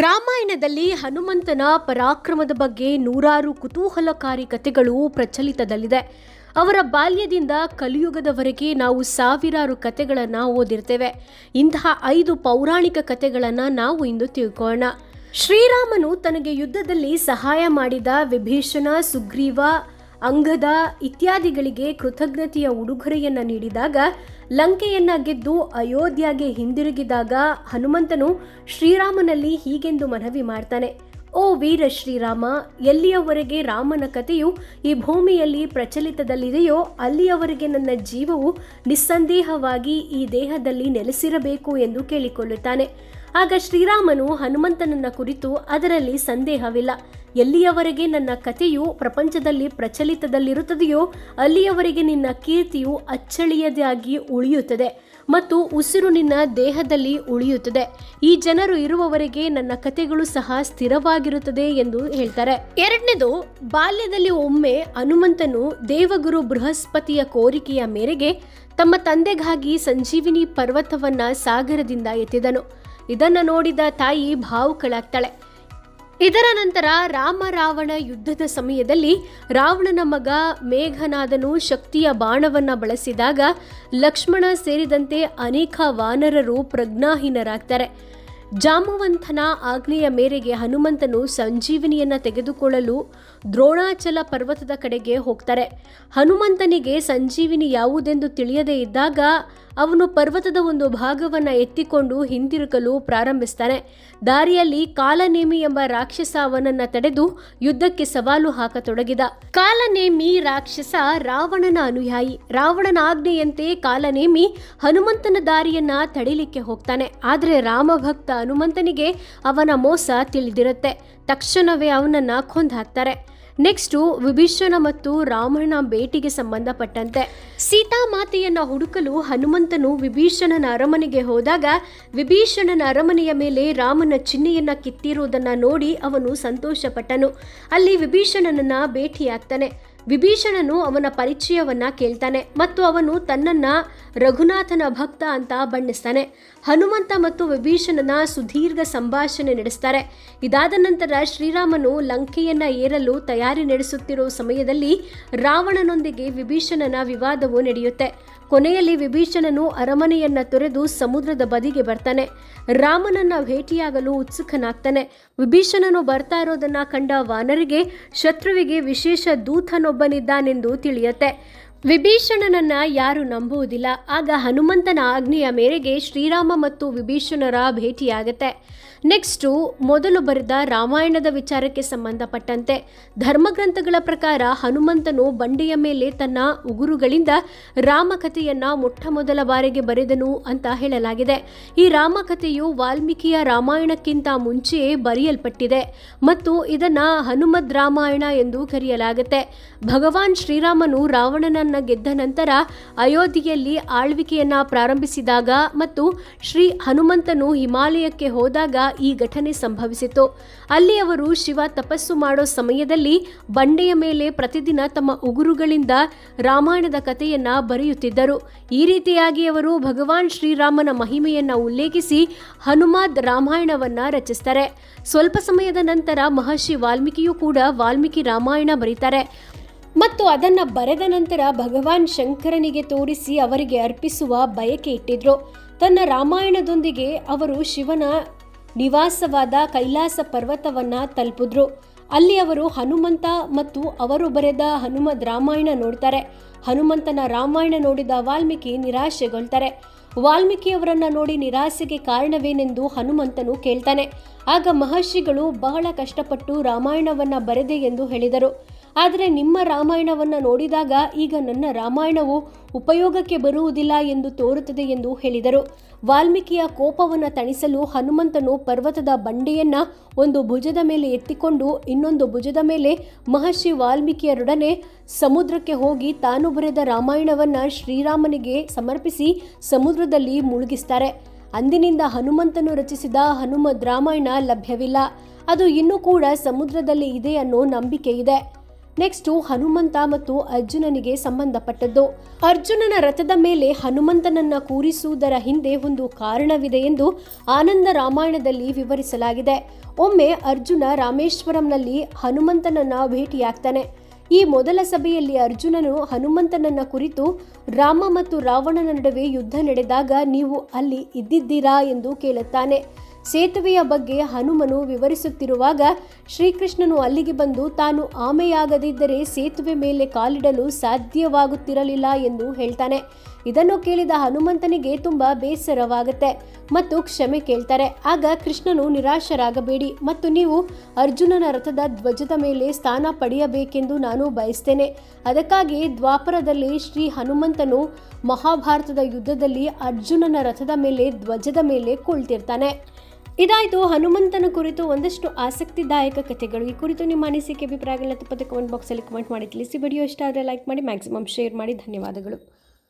ರಾಮಾಯಣದಲ್ಲಿ ಹನುಮಂತನ ಪರಾಕ್ರಮದ ಬಗ್ಗೆ ನೂರಾರು ಕುತೂಹಲಕಾರಿ ಕಥೆಗಳು ಪ್ರಚಲಿತದಲ್ಲಿದೆ. ಅವರ ಬಾಲ್ಯದಿಂದ ಕಲಿಯುಗದವರೆಗೆ ನಾವು ಸಾವಿರಾರು ಕಥೆಗಳನ್ನು ಓದಿರ್ತೇವೆ. ಇಂತಹ ಐದು ಪೌರಾಣಿಕ ಕಥೆಗಳನ್ನು ನಾವು ಇಂದು ತಿಳ್ಕೋಣ ಶ್ರೀರಾಮನು ತನಗೆ ಯುದ್ಧದಲ್ಲಿ ಸಹಾಯ ಮಾಡಿದ ವಿಭೀಷಣ, ಸುಗ್ರೀವ ಅಂಗದ ಇತ್ಯಾದಿಗಳಿಗೆ ಕೃತಜ್ಞತೆಯ ಉಡುಗೊರೆಯನ್ನು ನೀಡಿದಾಗ ಲಂಕೆಯನ್ನ ಗೆದ್ದು ಅಯೋಧ್ಯೆಗೆ ಹಿಂದಿರುಗಿದಾಗ ಹನುಮಂತನು ಶ್ರೀರಾಮನಲ್ಲಿ ಹೀಗೆಂದು ಮನವಿ ಮಾಡ್ತಾನೆ. ಓ ವೀರ ಶ್ರೀರಾಮ, ಎಲ್ಲಿಯವರೆಗೆ ರಾಮನ ಕಥೆಯು ಈ ಭೂಮಿಯಲ್ಲಿ ಪ್ರಚಲಿತದಲ್ಲಿದೆಯೋ ಅಲ್ಲಿಯವರೆಗೆ ನನ್ನ ಜೀವವು ನಿಸ್ಸಂದೇಹವಾಗಿ ಈ ದೇಹದಲ್ಲಿ ನೆಲೆಸಿರಬೇಕು ಎಂದು ಕೇಳಿಕೊಳ್ಳುತ್ತಾನೆ. ಆಗ ಶ್ರೀರಾಮನು ಹನುಮಂತನನ್ನ ಕುರಿತು ಅದರಲ್ಲಿ ಸಂದೇಹವಿಲ್ಲ. ಎಲ್ಲಿಯವರೆಗೆ ನನ್ನ ಕಥೆಯು ಪ್ರಪಂಚದಲ್ಲಿ ಪ್ರಚಲಿತದಲ್ಲಿರುತ್ತದೆಯೋ ಅಲ್ಲಿಯವರೆಗೆ ನಿನ್ನ ಕೀರ್ತಿಯು ಅಚ್ಚಳಿಯದಾಗಿ ಉಳಿಯುತ್ತದೆ ಮತ್ತು ಉಸಿರು ನಿನ್ನ ದೇಹದಲ್ಲಿ ಉಳಿಯುತ್ತದೆ. ಈ ಜನರು ಇರುವವರೆಗೆ ನನ್ನ ಕಥೆಗಳು ಸಹ ಸ್ಥಿರವಾಗಿರುತ್ತದೆ ಎಂದು ಹೇಳ್ತಾರೆ. ಎರಡನೇದು, ಬಾಲ್ಯದಲ್ಲಿ ಒಮ್ಮೆ ಹನುಮಂತನು ದೇವಗುರು ಬೃಹಸ್ಪತಿಯ ಕೋರಿಕೆಯ ಮೇರೆಗೆ ತಮ್ಮ ತಂದೆಗಾಗಿ ಸಂಜೀವಿನಿ ಪರ್ವತವನ್ನ ಸಾಗರದಿಂದ ಎತ್ತಿದನು. ಇದನ್ನು ನೋಡಿದ ತಾಯಿ ಭಾವುಕಳಾಗ್ತಾಳೆ. ಇದರ ನಂತರ ರಾಮ ರಾವಣ ಯುದ್ಧದ ಸಮಯದಲ್ಲಿ ರಾವಣನ ಮಗ ಮೇಘನಾದನು ಶಕ್ತಿಯ ಬಾಣವನ್ನ ಬಳಸಿದಾಗ ಲಕ್ಷ್ಮಣ ಸೇರಿದಂತೆ ಅನೇಕ ವಾನರರು ಪ್ರಜ್ಞಾಹೀನರಾಗ್ತಾರೆ. ಜಾಮವಂತನ ಆಜ್ಞೆಯ ಮೇರೆಗೆ ಹನುಮಂತನು ಸಂಜೀವಿನಿಯನ್ನು ತೆಗೆದುಕೊಳ್ಳಲು ದ್ರೋಣಾಚಲ ಪರ್ವತದ ಕಡೆಗೆ ಹೋಗ್ತಾರೆ. ಹನುಮಂತನಿಗೆ ಸಂಜೀವಿನಿ ಯಾವುದೆಂದು ತಿಳಿಯದೇ ಇದ್ದಾಗ ಅವನು ಪರ್ವತದ ಒಂದು ಭಾಗವನ್ನು ಎತ್ತಿಕೊಂಡು ಹಿಂದಿರುಗಲು ಪ್ರಾರಂಭಿಸ್ತಾನೆ. ದಾರಿಯಲ್ಲಿ ಕಾಲನೇಮಿ ಎಂಬ ರಾಕ್ಷಸ ಅವನನ್ನು ತಡೆದು ಯುದ್ಧಕ್ಕೆ ಸವಾಲು ಹಾಕತೊಡಗಿದ. ಕಾಲನೇಮಿ ರಾಕ್ಷಸ ರಾವಣನ ಅನುಯಾಯಿ. ರಾವಣನ ಆಜ್ಞೆಯಂತೆ ಕಾಲನೇಮಿ ಹನುಮಂತನ ದಾರಿಯನ್ನ ತಡಿಲಿಕ್ಕೆ ಹೋಗ್ತಾನೆ. ಆದರೆ ರಾಮಭಕ್ತ ಹನುಮಂತನಿಗೆ ಅವನ ಮೋಸ ತಿಳಿದಿರುತ್ತೆ. ತಕ್ಷಣವೇ ಅವನನ್ನ ಕೊಂದು ಹಾಕ್ತಾರೆ. ನೆಕ್ಸ್ಟು ವಿಭೀಷಣ ಮತ್ತು ರಾಮನ ಭೇಟಿಗೆ ಸಂಬಂಧಪಟ್ಟಂತೆ ಸೀತಾ ಮಾತೆಯನ್ನು ಹುಡುಕಲು ಹನುಮಂತನು ವಿಭೀಷಣನ ಅರಮನೆಗೆ ಹೋದಾಗ ವಿಭೀಷಣನ ಅರಮನೆಯ ಮೇಲೆ ರಾಮನ ಚಿಹ್ನೆಯನ್ನ ಕಿತ್ತಿರುವುದನ್ನ ನೋಡಿ ಅವನು ಸಂತೋಷಪಟ್ಟನು. ಅಲ್ಲಿ ವಿಭೀಷಣನನ್ನ ಭೇಟಿಯಾಗ್ತಾನೆ. ವಿಭೀಷಣನು ಅವನ ಪರಿಚಯವನ್ನ ಕೇಳ್ತಾನೆ ಮತ್ತು ಅವನು ತನ್ನನ್ನ ರಘುನಾಥನ ಭಕ್ತ ಅಂತ ಬಣ್ಣಿಸ್ತಾನೆ. ಹನುಮಂತ ಮತ್ತು ವಿಭೀಷಣನ ಸುದೀರ್ಘ ಸಂಭಾಷಣೆ ನಡೆಸ್ತಾರೆ. ಇದಾದ ನಂತರ ಶ್ರೀರಾಮನು ಲಂಕೆಯನ್ನ ಏರಲು ತಯಾರಿ ನಡೆಸುತ್ತಿರುವ ಸಮಯದಲ್ಲಿ ರಾವಣನೊಂದಿಗೆ ವಿಭೀಷಣನ ವಿವಾದವು ನಡೆಯುತ್ತೆ. ಕೊನೆಯಲ್ಲಿ ವಿಭೀಷಣನು ಅರಮನೆಯನ್ನ ತೊರೆದು ಸಮುದ್ರದ ಬದಿಗೆ ಬರ್ತಾನೆ. ರಾಮನನ್ನ ಭೇಟಿಯಾಗಲು ಉತ್ಸುಕನಾಗ್ತಾನೆ. ವಿಭೀಷಣನು ಬರ್ತಾ ಇರೋದನ್ನ ಕಂಡ ವಾನರಿಗೆ ಶತ್ರುವಿಗೆ ವಿಶೇಷ ದೂತನೊಬ್ಬನಿದ್ದಾನೆಂದು ತಿಳಿಯುತ್ತೆ. ವಿಭೀಷಣನನ್ನ ಯಾರು ನಂಬುವುದಿಲ್ಲ. ಆಗ ಹನುಮಂತನ ಆಜ್ಞೆಯ ಮೇರೆಗೆ ಶ್ರೀರಾಮ ಮತ್ತು ವಿಭೀಷಣರ ಭೇಟಿಯಾಗತ್ತೆ. ನೆಕ್ಸ್ಟು ಮೊದಲು ಬರೆದ ರಾಮಾಯಣದ ವಿಚಾರಕ್ಕೆ ಸಂಬಂಧಪಟ್ಟಂತೆ ಧರ್ಮಗ್ರಂಥಗಳ ಪ್ರಕಾರ ಹನುಮಂತನು ಬಂಡೆಯ ಮೇಲೆ ತನ್ನ ಉಗುರುಗಳಿಂದ ರಾಮಕಥೆಯನ್ನ ಮೊಟ್ಟ ಮೊದಲ ಬಾರಿಗೆ ಬರೆದನು ಅಂತ ಹೇಳಲಾಗಿದೆ. ಈ ರಾಮಕಥೆಯು ವಾಲ್ಮೀಕಿಯ ರಾಮಾಯಣಕ್ಕಿಂತ ಮುಂಚೆಯೇ ಬರೆಯಲ್ಪಟ್ಟಿದೆ ಮತ್ತು ಇದನ್ನು ಹನುಮದ್ ರಾಮಾಯಣ ಎಂದು ಕರೆಯಲಾಗುತ್ತೆ. ಭಗವಾನ್ ಶ್ರೀರಾಮನು ರಾವಣನನ್ನ ಗೆದ್ದ ನಂತರ ಅಯೋಧ್ಯೆಯಲ್ಲಿ ಆಳ್ವಿಕೆಯನ್ನ ಪ್ರಾರಂಭಿಸಿದಾಗ ಮತ್ತು ಶ್ರೀ ಹನುಮಂತನು ಹಿಮಾಲಯಕ್ಕೆ ಹೋದಾಗ ಈ ಘಟನೆ ಸಂಭವಿಸಿತು. ಅಲ್ಲಿ ಅವರು ಶಿವ ತಪಸ್ಸು ಮಾಡೋ ಸಮಯದಲ್ಲಿ ಬಂಡೆಯ ಮೇಲೆ ಪ್ರತಿದಿನ ತಮ್ಮ ಉಗುರುಗಳಿಂದ ರಾಮಾಯಣದ ಕಥೆಯನ್ನ ಬರೆಯುತ್ತಿದ್ದರು. ಈ ರೀತಿಯಾಗಿ ಅವರು ಭಗವಾನ್ ಶ್ರೀರಾಮನ ಮಹಿಮೆಯನ್ನ ಉಲ್ಲೇಖಿಸಿ ಹನುಮಾದ್ ರಾಮಾಯಣವನ್ನ ರಚಿಸ್ತಾರೆ. ಸ್ವಲ್ಪ ಸಮಯದ ನಂತರ ಮಹರ್ಷಿ ವಾಲ್ಮೀಕಿಯು ಕೂಡ ವಾಲ್ಮೀಕಿ ರಾಮಾಯಣ ಬರೀತಾರೆ. ಮತ್ತು ಅದನ್ನು ಬರೆದ ನಂತರ ಭಗವಾನ್ ಶಂಕರನಿಗೆ ತೋರಿಸಿ ಅವರಿಗೆ ಅರ್ಪಿಸುವ ಬಯಕೆ ಇಟ್ಟಿದ್ರು. ತನ್ನ ರಾಮಾಯಣದೊಂದಿಗೆ ಅವರು ಶಿವನ ನಿವಾಸವಾದ ಕೈಲಾಸ ಪರ್ವತವನ್ನ ತಲುಪಿದ್ರು. ಅಲ್ಲಿ ಅವರು ಹನುಮಂತ ಮತ್ತು ಅವರು ಬರೆದ ಹನುಮದ್ ರಾಮಾಯಣ ನೋಡ್ತಾರೆ. ಹನುಮಂತನ ರಾಮಾಯಣ ನೋಡಿದ ವಾಲ್ಮೀಕಿ ನಿರಾಶೆಗೊಳ್ತಾರೆ. ವಾಲ್ಮೀಕಿಯವರನ್ನ ನೋಡಿ ನಿರಾಸೆಗೆ ಕಾರಣವೇನೆಂದು ಹನುಮಂತನು ಕೇಳ್ತಾನೆ. ಆಗ ಮಹರ್ಷಿಗಳು ಬಹಳ ಕಷ್ಟಪಟ್ಟು ರಾಮಾಯಣವನ್ನ ಬರೆದೆ ಎಂದು ಹೇಳಿದರು. ಆದರೆ ನಿಮ್ಮ ರಾಮಾಯಣವನ್ನು ನೋಡಿದಾಗ ಈಗ ನನ್ನ ರಾಮಾಯಣವು ಉಪಯೋಗಕ್ಕೆ ಬರುವುದಿಲ್ಲ ಎಂದು ತೋರುತ್ತದೆ ಎಂದು ಹೇಳಿದರು. ವಾಲ್ಮೀಕಿಯ ಕೋಪವನ್ನು ತಣಿಸಲು ಹನುಮಂತನು ಪರ್ವತದ ಬಂಡೆಯನ್ನ ಒಂದು ಭುಜದ ಮೇಲೆ ಎತ್ತಿಕೊಂಡು ಇನ್ನೊಂದು ಭುಜದ ಮೇಲೆ ಮಹರ್ಷಿ ವಾಲ್ಮೀಕಿಯರೊಡನೆ ಸಮುದ್ರಕ್ಕೆ ಹೋಗಿ ತಾನು ಬರೆದ ರಾಮಾಯಣವನ್ನ ಶ್ರೀರಾಮನಿಗೆ ಸಮರ್ಪಿಸಿ ಸಮುದ್ರದಲ್ಲಿ ಮುಳುಗಿಸ್ತಾರೆ. ಅಂದಿನಿಂದ ಹನುಮಂತನು ರಚಿಸಿದ ಹನುಮದ್ ರಾಮಾಯಣ ಲಭ್ಯವಿಲ್ಲ. ಅದು ಇನ್ನೂ ಕೂಡ ಸಮುದ್ರದಲ್ಲಿ ಇದೆ ಅನ್ನೋ ನಂಬಿಕೆ ಇದೆ. ನೆಕ್ಸ್ಟು ಹನುಮಂತ ಮತ್ತು ಅರ್ಜುನನಿಗೆ ಸಂಬಂಧಪಟ್ಟದ್ದು. ಅರ್ಜುನನ ರಥದ ಮೇಲೆ ಹನುಮಂತನನ್ನ ಕೂರಿಸುವುದರ ಹಿಂದೆ ಒಂದು ಕಾರಣವಿದೆ ಎಂದು ಆನಂದ ರಾಮಾಯಣದಲ್ಲಿ ವಿವರಿಸಲಾಗಿದೆ. ಒಮ್ಮೆ ಅರ್ಜುನ ರಾಮೇಶ್ವರಂನಲ್ಲಿ ಹನುಮಂತನನ್ನ ಭೇಟಿಯಾಗ್ತಾನೆ. ಈ ಮೊದಲ ಸಭೆಯಲ್ಲಿ ಅರ್ಜುನನು ಹನುಮಂತನನ್ನ ಕುರಿತು, ರಾಮ ಮತ್ತು ರಾವಣನ ನಡುವೆ ಯುದ್ಧ ನಡೆದಾಗ ನೀವು ಅಲ್ಲಿ ಇದ್ದಿದ್ದೀರಾ ಎಂದು ಕೇಳುತ್ತಾನೆ. ಸೇತುವೆಯ ಬಗ್ಗೆ ಹನುಮನು ವಿವರಿಸುತ್ತಿರುವಾಗ ಶ್ರೀಕೃಷ್ಣನು ಅಲ್ಲಿಗೆ ಬಂದು ತಾನು ಆಮೆಯಾಗದಿದ್ದರೆ ಸೇತುವೆ ಮೇಲೆ ಕಾಲಿಡಲು ಸಾಧ್ಯವಾಗುತ್ತಿರಲಿಲ್ಲ ಎಂದು ಹೇಳ್ತಾನೆ. ಇದನ್ನು ಕೇಳಿದ ಹನುಮಂತನಿಗೆ ತುಂಬಾ ಬೇಸರವಾಗುತ್ತೆ ಮತ್ತು ಕ್ಷಮೆ ಕೇಳ್ತಾರೆ. ಆಗ ಕೃಷ್ಣನು ನಿರಾಶರಾಗಬೇಡಿ ಮತ್ತು ನೀವು ಅರ್ಜುನನ ರಥದ ಧ್ವಜದ ಮೇಲೆ ಸ್ಥಾನ ಪಡೆಯಬೇಕೆಂದು ನಾನು ಬಯಸ್ತೇನೆ. ಅದಕ್ಕಾಗಿ ದ್ವಾಪರದಲ್ಲಿ ಶ್ರೀ ಹನುಮಂತನು ಮಹಾಭಾರತದ ಯುದ್ಧದಲ್ಲಿ ಅರ್ಜುನನ ರಥದ ಮೇಲೆ ಧ್ವಜದ ಮೇಲೆ ಕುಳಿತಿರ್ತಾನೆ. ಇದಾಯಿತು. ಹನುಮಂತನ ಕುರಿತು ಒಂದಷ್ಟು ಆಸಕ್ತಿದಾಯಕ ಕಥೆಗಳು. ಈ ಕುರಿತು ನಿಮ್ಮ ಅನಿಸಿಕೆ, ಅಭಿಪ್ರಾಯಗಳನ್ನ ತಪ್ಪದೆ ಕಮೆಂಟ್ ಬಾಕ್ಸಲ್ಲಿ ಕಮೆಂಟ್ ಮಾಡಿ. ತಿಳಿಸಿ ವಿಡಿಯೋ ಇಷ್ಟ ಆದರೆ ಲೈಕ್ ಮಾಡಿ ಮ್ಯಾಕ್ಸಿಮಮ್ ಶೇರ್ ಮಾಡಿ. ಧನ್ಯವಾದಗಳು.